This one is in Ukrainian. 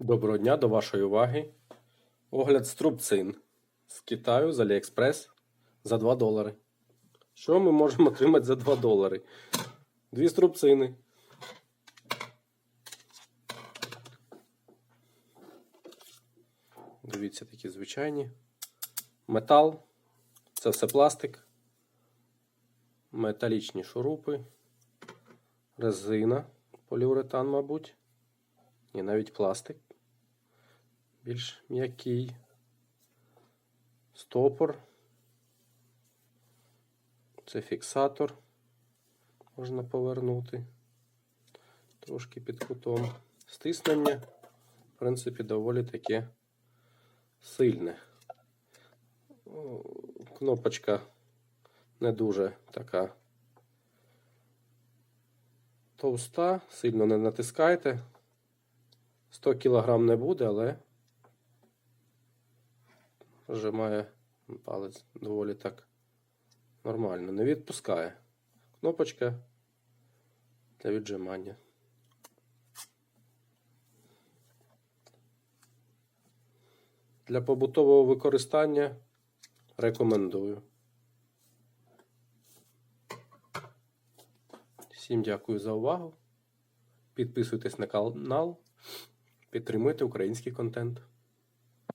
Доброго дня до вашої уваги. Огляд струбцин з Китаю з Аліекспрес за 2 долари. Що ми можемо отримати за 2 долари? Дві струбцини. Дивіться, такі звичайні. Метал. Це все пластик. Металічні шурупи. Резина. Поліуретан, мабуть. І навіть пластик. Більш м'який. Стопор. Це фіксатор. Можна повернути. Трошки під кутом. Стиснення, в принципі, доволі таке сильне. Кнопочка не дуже така товста, сильно не натискайте. 100 кг не буде, але вжимає палець доволі так нормально. Не відпускає. Кнопочка для віджимання. Для побутового використання рекомендую. Всім дякую за увагу. Підписуйтесь на канал, підтримуйте український контент.